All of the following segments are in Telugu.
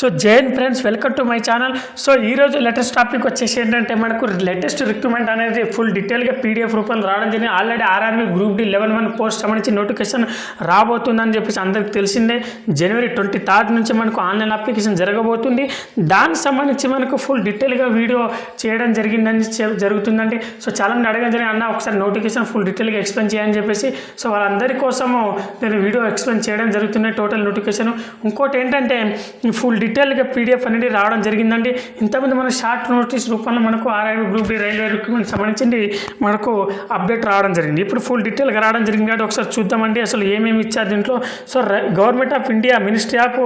So Jain friends welcome to my channel so ఈరోజు లేటెస్ట్ టాపిక్ వచ్చేసి ఏంటంటే మనకు లేటెస్ట్ రిక్రూట్మెంట్ అనేది ఫుల్ డీటెయిల్గా పీడిఎఫ్ రూపంలో రావడం జరిగింది. Already RRB group D level one post సంబంధించి నోటిఫికేషన్ రాబోతుందని చెప్పేసి అందరికి తెలిసిందే. జనవరి ట్వంటీ థర్డ్ నుంచి మనకు ఆన్లైన్ అప్లికేషన్ జరగబోతుంది. దానికి సంబంధించి మనకు ఫుల్ డీటెయిల్గా వీడియో చేయడం జరిగిందని చె- జరుగుతుందండి. సో చాలామంది అడగడం జరిగింది అన్న ఒకసారి నోటిఫికేషన్ ఫుల్ డీటెయిల్గా ఎక్స్ప్లెయిన్ చేయని చెప్పేసి. సో వాళ్ళందరి కోసము నేను వీడియో ఎక్స్ప్లెయిన్ చేయడం జరుగుతుంది టోటల్ నోటిఫికేషన్ ఇంకోటి ఏంటంటే ఫుల్ ఫుల్ డీటెయిల్గా పీడిఎఫ్ అనేది రావడం జరిగిందండి. ఇంతకుముందు మన షార్ట్ నోటీస్ రూపంలో మనకు RIV group D railway recruitment సంబంధించి మనకు అప్డేట్ రావడం జరిగింది. ఇప్పుడు ఫుల్ డీటెయిల్గా రావడం జరిగింది కాబట్టి ఒకసారి చూద్దామండి అసలు ఏమేమి ఇచ్చారు దీంట్లో. So government of India ministry of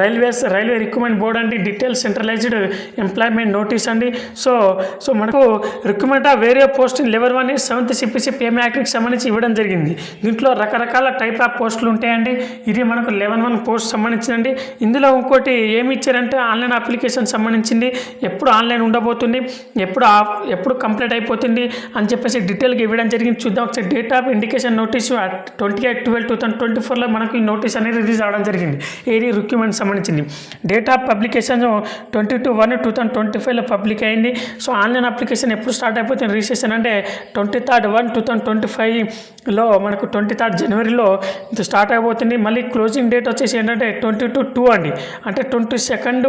railways railway recruitment board అండి డీటెయిల్ సెంట్రలైజ్డ్ ఎంప్లాయ్మెంట్ నోటీస్ అండి. సో సో మనకు రిక్రూట్మెంట్ ఆఫ్ వేరే post lever level one seventh CPC pay యాక్ట్కి సంబంధించి ఇవ్వడం జరిగింది. దీంట్లో రకరకాల టైప్ ఆఫ్ పోస్టులు ఉంటాయండి. ఇది మనకు లెవెన్ వన్ పోస్ట్ సంబంధించిందండి. ఇందులో ఇంకోటి ఏమి ఇచ్చారంటే ఆన్లైన్ అప్లికేషన్ సంబంధించింది. ఎప్పుడు ఆన్లైన్ ఉండబోతుంది ఎప్పుడు ఆఫ్ ఎప్పుడు కంప్లీట్ అయిపోతుంది అని చెప్పేసి డీటెయిల్గా ఇవ్వడం జరిగింది. చూద్దాం ఒకసారి date of indication notice twenty eight twelve two thousand twenty ఫోర్లో మనకు ఈ నోటీస్ అనేది రిలీజ్ అవ్వడం జరిగింది. ఏది రిక్రూట్మెంట్ సంబంధించింది? Date of publication twenty two one two thousand twenty ఫైవ్లో పబ్లిక్ అయింది. సో ఆన్లైన్ అప్లికేషన్ ఎప్పుడు స్టార్ట్ అయిపోతుంది? రిజిస్ట్రేషన్ అంటే twenty third one two thousand twenty ఫైవ్లో మనకు ట్వంటీ థర్డ్ జనవరిలో ఇది స్టార్ట్ అయిపోతుంది. మళ్ళీ క్లోజింగ్ డేట్ వచ్చేసి ఏంటంటే ట్వంటీ టూ టూ అండి. అంటే ట్వంటీ సెకండ్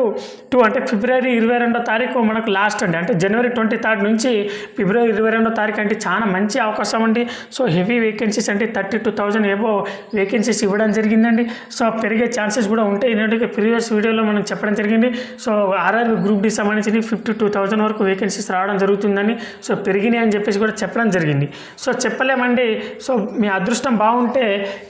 టు అంటే ఫిబ్రవరి ఇరవై రెండో తారీఖు మనకు లాస్ట్ అండి. అంటే జనవరి ట్వంటీ థర్డ్ నుంచి ఫిబ్రవరి ఇరవై రెండో తారీఖు అంటే చాలా మంచి అవకాశం అండి. సో హెవీ వేకెన్సీస్ అంటే థర్టీ టూ థౌజండ్ ఏవో వేకెన్సీస్ ఇవ్వడం జరిగిందండి. సో పెరిగే ఛాన్సెస్ కూడా ఉంటాయి. ఏంటంటే ప్రీవియస్ వీడియోలో మనం చెప్పడం జరిగింది. సో ఆర్ఆర్ గ్రూప్ డి సంబంధించి ఫిఫ్టీ టూ థౌజండ్ వరకు వేకెన్సీస్ రావడం జరుగుతుందని సో పెరిగినాయి అని చెప్పేసి కూడా చెప్పడం జరిగింది. సో చెప్పలేమండి. సో మీ అదృష్టం బాగుంటే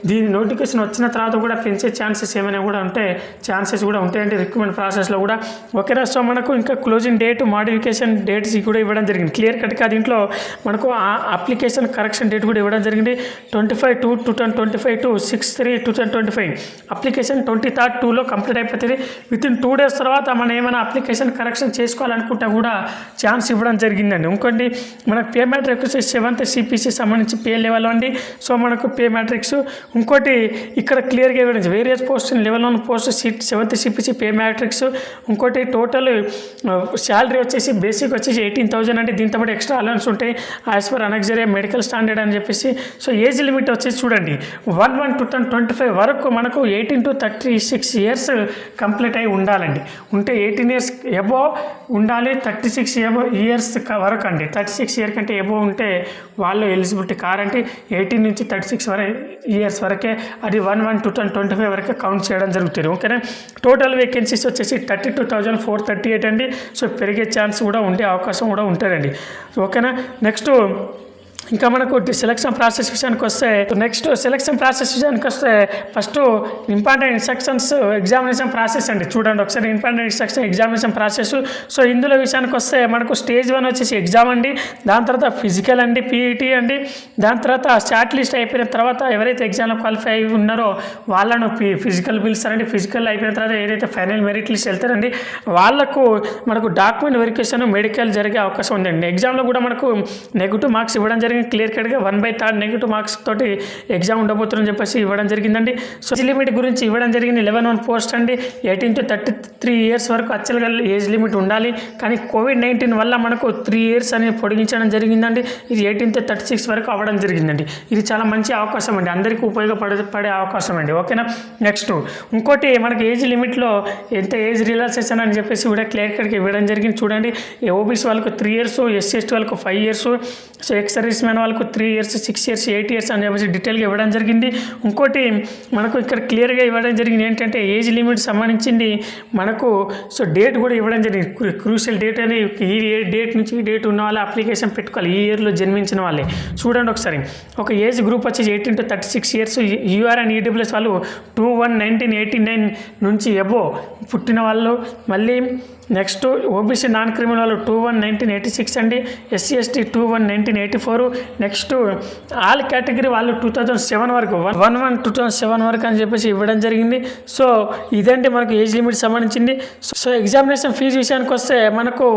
దీని నోటిఫికేషన్ వచ్చిన తర్వాత కూడా పెంచే ఛాన్సెస్ ఏమైనా కూడా ఉంటే ఛాన్సెస్ కూడా ఉంటాయండి. రిక్రూట్మెంట్ ప్రాసెస్లో కూడా ఓకేనా సో మనకు ఇంకా క్లోజింగ్ డేట్ మాడిఫికేషన్ డేట్స్ కూడా ఇవ్వడం జరిగింది. క్లియర్ కట్గా దీంట్లో మనకు ఆ అప్లికేషన్ కరెక్షన్ డేట్ కూడా ఇవ్వడం జరిగింది. Twenty five two two thousand twenty five to six three two thousand twenty five application twenty third టూలో కంప్లీట్ అయిపోతుంది. విత్ ఇన్ టూ డేస్ తర్వాత మనం ఏమైనా అప్లికేషన్ కరెక్షన్ చేసుకోవాలనుకుంటే కూడా ఛాన్స్ ఇవ్వడం జరిగిందండి. ఇంకోటి మనకు పే మ్యాట్రిక్స్ సెవెంత్ సిపిసి సంబంధించి పే లెవెల్ అండి. సో మనకు పే మ్యాట్రిక్స్ ఇంకోటి ఇక్కడ క్లియర్గా ఇవ్వడం various post level one post seat seventh CPC pay matrix? ఇంకోటి టోటల్ శాలరీ వచ్చేసి బేసిక్ వచ్చేసి ఎయిటీన్ థౌజండ్ అంటే దీంతో పాటు ఎక్స్ట్రా అలవెన్స్ ఉంటాయి యాజ్ పర్ అనగ్జరియా మెడికల్ స్టాండర్డ్ అని చెప్పేసి. సో ఏజ్ లిమిట్ వచ్చేసి చూడండి one one two thousand twenty five వరకు మనకు eighteen to thirty six years complete అయి ఉండాలండి. ఉంటే ఎయిటీన్ ఇయర్స్ ఎబో ఉండాలి థర్టీ సిక్స్ ఎబో ఇయర్స్ వరకు అండి. థర్టీ సిక్స్ ఇయర్ కంటే ఎబో ఉంటే వాళ్ళు ఎలిజిబిలిటీ కారంటే ఎయిటీన్ నుంచి థర్టీ సిక్స్ వరకు ఇయర్స్ వరకే అది one one two thousand twenty five వరకే కౌంట్ చేయడం జరుగుతుంది. ఓకేనా? టోటల్ వేకెన్సీస్ వచ్చేసి thirty two thousand four thirty eight అండి. సో పెరిగే ఛాన్స్ కూడా ఉండే అవకాశం కూడా ఉంటుందండి ఓకేనా? నెక్స్ట్ ఇంకా మనకు సెలక్షన్ ప్రాసెస్ విషయానికి వస్తే నెక్స్ట్ సెలక్షన్ ప్రాసెస్ విషయానికి వస్తే first important instructions examination process అండి. చూడండి ఒకసారి important instruction examination process so ఇందులో విషయానికి వస్తే మనకు స్టేజ్ వన్ వచ్చేసి ఎగ్జామ్ అండి. దాని తర్వాత ఫిజికల్ అండి పీఈటీ అండి. దాని తర్వాత షార్ట్ లిస్ట్ అయిపోయిన తర్వాత ఎవరైతే ఎగ్జామ్లో క్వాలిఫై అయి ఉన్నారో వాళ్ళను ఫిజికల్ పిలుస్తారండి ఫిజికల్ అయిపోయిన తర్వాత ఏదైతే ఫైనల్ మెరిట్ లిస్ట్ వెళ్తారండి వాళ్ళకు మనకు డాక్యుమెంట్ వెరిఫికేషన్ మెడికల్ జరిగే అవకాశం ఉందండి. ఎగ్జామ్లో కూడా మనకు నెగిటివ్ మార్క్స్ ఇవ్వడం జరిగింది. క్లియర్ కట్గా one by third negative marks తోటి ఎగ్జామ్ ఉండబోతుందని చెప్పేసి ఇవ్వడం జరిగిందండి. సో ఏజ్ లిమిట్ గురించి ఇవ్వడం జరిగింది. లెవెన్ వన్ పోస్ట్ అండి. Eighteen to thirty three years వరకు అచ్చలుగా ఏజ్ లిమిట్ ఉండాలి. కానీ కోవిడ్ నైన్టీన్ వల్ల మనకు త్రీ ఇయర్స్ అనేది పొడిగించడం జరిగిందండి. ఇది ఎయిటీన్ టు థర్టీ సిక్స్ వరకు అవ్వడం జరిగిందండి. ఇది చాలా మంచి అవకాశం అండి. అందరికీ ఉపయోగపడే పడే అవకాశం అండి. ఓకేనా? నెక్స్ట్ ఇంకోటి మనకి ఏజ్ లిమిట్లో ఎంత ఏజ్ రిలాక్సేషన్ అని చెప్పేసి కూడా క్లియర్ కట్గా ఇవ్వడం జరిగింది. చూడండి. ఓబీసీ వాళ్ళకు త్రీ ఇయర్స్ ఎస్సీ ఎస్టీ వాళ్ళకు five years so ex service man వాళ్ళకు three years six years eight years అని చెప్పేసి డీటెయిల్గా ఇవ్వడం జరిగింది. ఇంకోటి మనకు ఇక్కడ క్లియర్గా ఇవ్వడం జరిగింది ఏంటంటే ఏజ్ లిమిట్ సంబంధించింది మనకు సో డేట్ కూడా ఇవ్వడం జరిగింది. క్రూషియల్ డేట్ అని ఈ డేట్ నుంచి ఈ డేట్ ఉన్న వాళ్ళ అప్లికేషన్ పెట్టుకోవాలి. ఈ ఇయర్లో జన్మించిన వాళ్ళే. చూడండి ఒకసారి. ఒక ఏజ్ గ్రూప్ వచ్చేసి eighteen to thirty six years UR and EWS వాళ్ళు two one nineteen eighty nine నుంచి ఎబో పుట్టిన వాళ్ళు. మళ్ళీ నెక్స్ట్ ఓబీసీ నాన్ క్రిమినల్ వాళ్ళు two one nineteen eighty six అండి SC ST two one nineteen eighty four next all category వాళ్ళు టూ థౌజండ్ సెవెన్ వరకు one one one two thousand seven వరకు అని చెప్పేసి ఇవ్వడం జరిగింది. సో ఇదంటే మనకు ఏజ్ లిమిట్ సంబంధించింది. సో ఎగ్జామినేషన్ ఫీజు విషయానికి వస్తే మనకు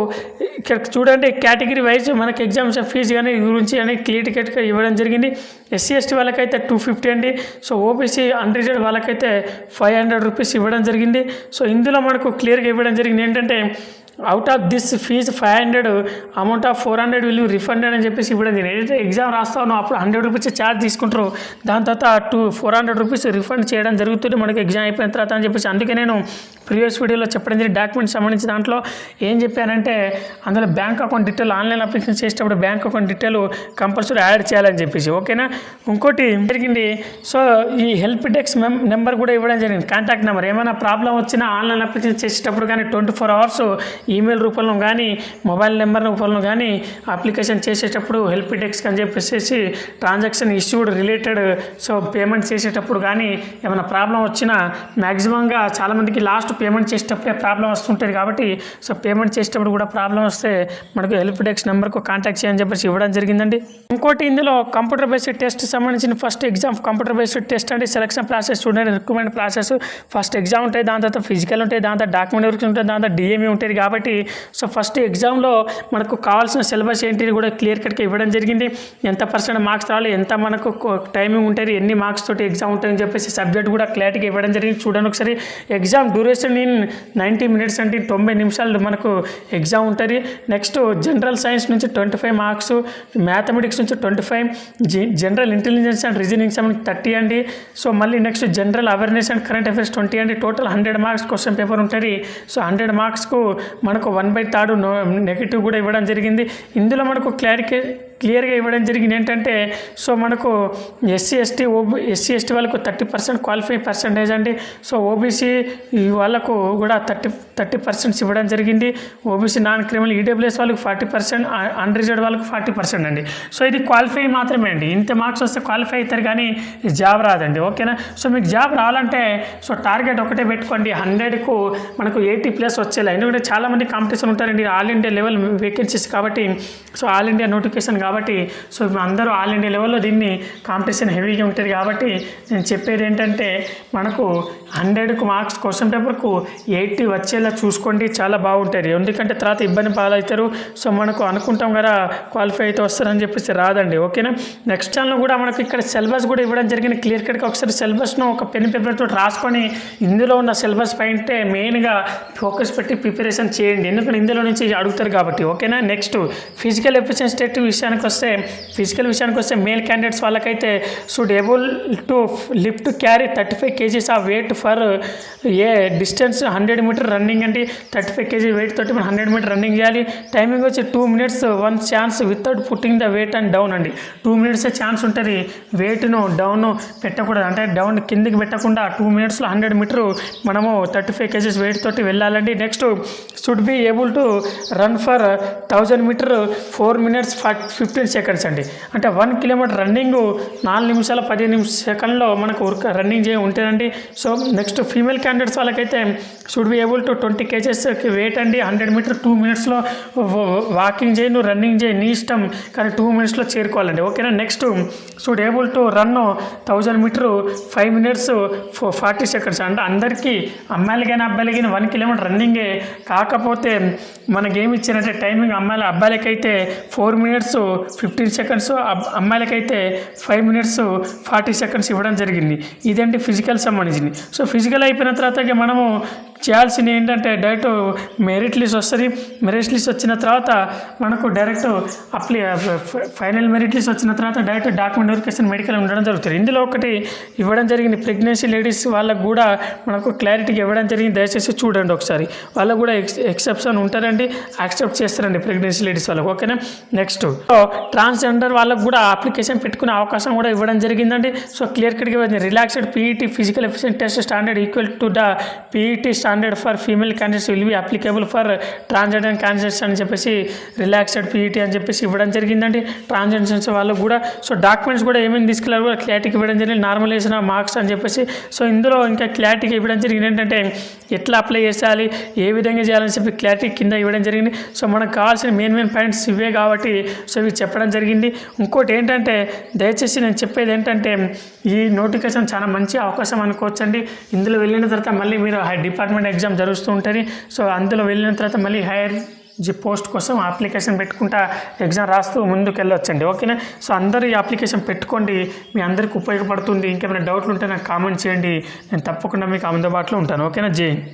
ఇక్కడ చూడండి కేటగిరీ వైజ్ మనకు ఎగ్జామినేషన్ ఫీజు కానీ గురించి అని క్లియర్ కట్గా ఇవ్వడం జరిగింది. ఎస్సీ ఎస్టీ వాళ్ళకైతే టూ ఫిఫ్టీ అండి. సో ఓబీసీ అన్రిజర్వ్ వాళ్ళకైతే ఫైవ్ హండ్రెడ్ రూపీస్ ఇవ్వడం జరిగింది. సో ఇందులో మనకు క్లియర్గా ఇవ్వడం జరిగింది ఏంటంటే out of this fees five hundred amount of four hundred will refunded అని చెప్పేసి ఇవ్వడం నేను ఏదైతే ఎగ్జామ్ రాస్తావు అప్పుడు హండ్రెడ్ రూపీస్ ఛార్జ్ తీసుకుంటారు. దాని తర్వాత two four hundred rupees refund చేయడం జరుగుతుంది. మనకి ఎగ్జామ్ అయిపోయిన తర్వాత అని చెప్పేసి అందుకే నేను ప్రీవియస్ వీడియోలో చెప్పడం జరిగింది. డాక్యుమెంట్స్ సంబంధించి దాంట్లో ఏం చెప్పానంటే అందులో bank account detail online application చేసేటప్పుడు bank account detail compulsory add చేయాలని చెప్పేసి. ఓకేనా? ఇంకోటి జరిగింది. సో ఈ హెల్ప్ డెస్క్ మెం నెంబర్ కూడా ఇవ్వడం జరిగింది. కాంటాక్ట్ నెంబర్ ఏమైనా ప్రాబ్లం వచ్చినా ఆన్లైన్ అప్లికేషన్ చేసేటప్పుడు కానీ ట్వంటీ ఫోర్ అవర్స్ ఈమెయిల్ రూపంలో కానీ మొబైల్ నెంబర్ రూపంలో కానీ అప్లికేషన్ చేసేటప్పుడు హెల్ప్ డెస్క్ అని చెప్పేసి transaction issued related so payment చేసేటప్పుడు కానీ ఏమైనా ప్రాబ్లం వచ్చినా మ్యాక్సిమంగా చాలామందికి లాస్ట్ పేమెంట్ చేసేటప్పుడే ప్రాబ్లం వస్తుంటుంది కాబట్టి సో పేమెంట్ చేసేటప్పుడు కూడా ప్రాబ్లం వస్తే మనకు హెల్ప్ డెస్క్ నెంబర్కు కాంటాక్ట్ చేయని చెప్పేసి ఇవ్వడం జరిగిందండి. ఇంకోటి ఇందులో కంప్యూటర్ బేస్డ్ టెస్ట్ సంబంధించిన first exam computer based test అంటే selection process student recruitment process. First exam ఉంటాయి దాని తర్వాత ఫిజికల్ ఉంటాయి దాని తర్వాత డాక్యుమెంట్ వర్క్ ఉంటుంది దాని తర్వాత డిఎంఈ ఉంటుంది కాబట్టి సో ఫస్ట్ ఎగ్జామ్లో మనకు కావాల్సిన సిలబస్ ఏంటిది కూడా క్లియర్ కట్గా ఇవ్వడం జరిగింది. ఎంత పర్సెంట్ మార్క్స్ రావాలి ఎంత మనకు టైమింగ్ ఉంటుంది ఎన్ని మార్క్స్ తోటి ఎగ్జామ్ ఉంటుందని చెప్పేసి సబ్జెక్ట్ కూడా క్లారిటీగా ఇవ్వడం జరిగింది. చూడండి ఒకసారి exam duration in ninety minutes అంటే తొంభై నిమిషాలు మనకు ఎగ్జామ్ ఉంటుంది. నెక్స్ట్ జనరల్ సైన్స్ నుంచి ట్వంటీ ఫైవ్ మార్క్స్ మ్యాథమెటిక్స్ నుంచి twenty five general intelligence and reasoning సంబంధించి థర్టీ అండి. సో మళ్ళీ next general awareness and current affairs twenty అండి. Total hundred marks question paper ఉంటుంది. సో హండ్రెడ్ మార్క్స్కు మనకు వన్ బై థర్డ్ నెగిటివ్ కూడా ఇవ్వడం జరిగింది. ఇందులో మనకు క్లారికే క్లియర్గా ఇవ్వడం జరిగింది. ఏంటంటే సో మనకు SC ST O B SC ST వాళ్ళకు థర్టీ పర్సెంట్ క్వాలిఫై పర్సెంటేజ్ అండి. సో ఓబీసీ వాళ్ళకు కూడా థర్టీ థర్టీ పర్సెంట్స్ ఇవ్వడం జరిగింది. ఓబీసీ నాన్ క్రిమినల్ ఈడబ్ల్యూఎస్ వాళ్ళకి ఫార్టీ పర్సెంట్ అన్రిజర్వ్ వాళ్ళకి ఫార్టీ పర్సెంట్ అండి. సో ఇది క్వాలిఫై మాత్రమే అండి. ఇంత మార్క్స్ వస్తే క్వాలిఫై అవుతారు కానీ జాబ్ రాదండి. ఓకేనా? సో మీకు జాబ్ రావాలంటే సో టార్గెట్ ఒకటే పెట్టుకోండి. హండ్రెడ్కు మనకు ఎయిటీ ప్లస్ వచ్చేలా. ఎందుకంటే చాలామంది కాంపిటీషన్ ఉంటారండి. ఆల్ ఇండియా లెవెల్ వేకెన్సీస్ కాబట్టి సో ఆల్ ఇండియా నోటిఫికేషన్ కాబట్టి సో అందరూ ఆల్ ఇండియా లెవెల్లో దీన్ని కాంపిటీషన్ హెవీగా ఉంటుంది కాబట్టి నేను చెప్పేది ఏంటంటే మనకు హండ్రెడ్కు మార్క్స్ క్వశ్చన్ పేపర్కు ఎయిటీ వచ్చేలా చూసుకోండి చాలా బాగుంటుంది. ఎందుకంటే తర్వాత ఇబ్బంది పాలవుతారు. సో మనకు అనుకుంటాం కదా క్వాలిఫై అయితే వస్తారని చెప్పేసి రాదండి. ఓకేనా? నెక్స్ట్ ఛానల్ కూడా మనకు ఇక్కడ సిలబస్ కూడా ఇవ్వడం జరిగింది. క్లియర్ కట్గా ఒకసారి సిలబస్ను ఒక పెన్ పేపర్తో రాసుకొని ఇందులో ఉన్న సిలబస్ పైన మెయిన్గా ఫోకస్ పెట్టి ప్రిపరేషన్ చేయండి. ఎందుకంటే ఇందులో నుంచి అడుగుతారు కాబట్టి. ఓకేనా? నెక్స్ట్ ఫిజికల్ ఎఫిషియన్స్ టెట్ విషయానికి వస్తే ఫిజికల్ విషయానికి వస్తే మేల్ క్యాండిడేట్స్ వాళ్ళకైతే should able to lift carry thirty five kgs of weight for a distance hundred metre running అంటే థర్టీ ఫైవ్ కేజీ వెయిట్ తోటి మనం హండ్రెడ్ మీటర్ రన్నింగ్ చేయాలి. టైమింగ్ వచ్చి two minutes one chance without putting the weight and down అండి. టూ మినిట్సే ఛాన్స్ ఉంటుంది. వెయిట్ను డౌన్ పెట్టకూడదు అంటే డౌన్ కిందికి పెట్టకుండా టూ మినిట్స్లో హండ్రెడ్ మీటర్ మనము థర్టీ ఫైవ్ కేజీస్ వెయిట్ తోటి వెళ్ళాలండి. Next should be able to run for thousand metre four minutes fifteen seconds అండి. అంటే వన్ కిలోమీటర్ రన్నింగ్ నాలుగు నిమిషాల పదిహేను నిమిష సెకండ్లో మనకు రన్నింగ్ చేయ ఉంటుందండి. సో నెక్స్ట్ ఫీమేల్ క్యాండిడేట్స్ వాళ్ళకైతే should be able to twenty kgs weight అండి. హండ్రెడ్ మీటర్ టూ మినిట్స్లో వాకింగ్ చేయి నువ్వు రన్నింగ్ చేయి నీ ఇష్టం. కానీ టూ మినిట్స్లో చేరుకోవాలండి. ఓకేనా? Next should able to run thousand metre five minutes forty seconds అంటే అందరికీ అమ్మాయిల కానీ అబ్బాయిలు కానీ వన్ కిలోమీటర్ రన్నింగే కాకపోతే మనకేమి ఇచ్చారంటే టైమింగ్ అమ్మాయిల అబ్బాయిలకైతే ఫోర్ మినిట్స్ ఫిఫ్టీన్ సెకండ్స్ అమ్మాయిలకైతే ఫైవ్ మినిట్స్ ఫార్టీ సెకండ్స్ ఇవ్వడం జరిగింది. ఇదేంటి ఫిజికల్ సంబంధించింది. సో ఫిజికల్ అయిపోయిన తర్వాత మనము చేయాల్సింది ఏంటంటే డైరెక్ట్ మెరిట్ లిస్ట్ వస్తుంది. మెరిట్ లిస్ట్ వచ్చిన తర్వాత మనకు direct apply final merit list వచ్చిన తర్వాత డైరెక్ట్ డాక్యుమెంట్ వెరిఫికేషన్ మెడికల్ ఉండడం జరుగుతుంది. ఇందులో ఒకటి ఇవ్వడం జరిగింది. ప్రెగ్నెన్సీ లేడీస్ వాళ్ళకు కూడా మనకు క్లారిటీగా ఇవ్వడం జరిగింది. దయచేసి చూడండి ఒకసారి. వాళ్ళకు కూడా ఎక్స్ ఎక్సెప్షన్ ఉంటారండి యాక్సెప్ట్ చేస్తారండి ప్రెగ్నెన్సీ లేడీస్ వాళ్ళకి. ఓకేనా? నెక్స్ట్ ట్రాన్స్జెండర్ వాళ్ళకు కూడా అప్లికేషన్ పెట్టుకునే అవకాశం కూడా ఇవ్వడం జరిగిందండి. సో క్లియర్ కట్గా relaxed PET physical efficiency test standard equal to the PET standard standard for female candidates will be applicable for transgender candidates అని చెప్పేసి రిలాక్స్డ్ పీఈటీ అని చెప్పేసి ఇవ్వడం జరిగిందండి. ట్రాన్స్జెండర్స్ వాళ్ళకు కూడా సో డాక్యుమెంట్స్ కూడా ఏమేమి తీసుకెళ్ళారు కూడా క్లారిటీకి ఇవ్వడం జరిగింది. నార్మలైజేషన్ మార్క్స్ అని చెప్పేసి సో ఇందులో ఇంకా క్లారిటీగా ఇవ్వడం జరిగింది. ఏంటంటే ఎట్లా అప్లై చేయాలి ఏ విధంగా చేయాలని చెప్పి క్లారిటీ కింద ఇవ్వడం జరిగింది. సో మనకు కావాల్సిన మెయిన్ మెయిన్ పాయింట్స్ ఇవే కాబట్టి సో ఇవి చెప్పడం జరిగింది. ఇంకోటి ఏంటంటే దయచేసి నేను చెప్పేది ఏంటంటే ఈ నోటిఫికేషన్ చాలా మంచి అవకాశం అనుకోవచ్చండి. ఇందులో వెళ్ళిన తర్వాత మళ్ళీ మీరు హై డిపార్ట్మెంట్ ఎగ్జామ్ జరుగుతూ ఉంటుంది. సో అందులో వెళ్ళిన తర్వాత మళ్ళీ హైయర్ జీ పోస్ట్ కోసం అప్లికేషన్ పెట్టుకుంటా ఎగ్జామ్ రాస్తూ ముందుకు వెళ్ళొచ్చండి ఓకేనా? సో అందరూ ఈ అప్లికేషన్ పెట్టుకోండి. మీ అందరికి ఉపయోగపడుతుంది. ఇంకేమైనా డౌట్లు ఉంటే నాకు కామెంట్ చేయండి. నేను తప్పకుండా మీకు అందుబాటులో ఉంటాను. ఓకేనా? జై